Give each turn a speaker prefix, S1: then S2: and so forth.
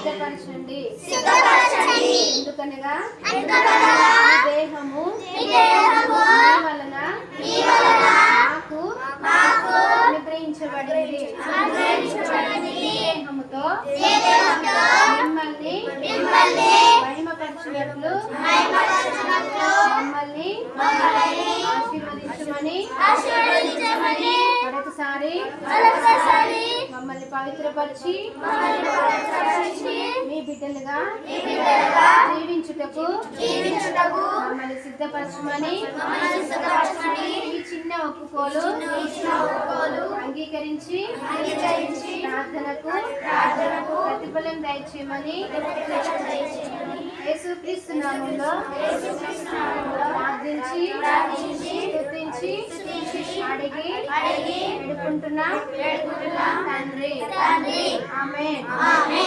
S1: సిద్ధపరచండి. ఎందుకనగా దేహము మీ వలన మాకు అనుగ్రహించబడింది. దేహముతో మిమ్మల్ని మహిమపరచినట్లు మమ్మల్ని ఆశీర్వదించమని మరొకసారి మమ్మల్ని పవిత్రపరిచి బిడ్డలుగా జీవించుటకు మమ్మల్ని సిద్ధపరచమని ఈ చిన్న ఒప్పుకోలు అంగీకరించి ప్రార్థనకు ప్రతిఫలం దయచేయమని యేసుక్రీస్తు నామంలో ప్రార్థించి స్తుతించి అడిగి వేడుకుంటున్నా. తండ్రి. ఆమె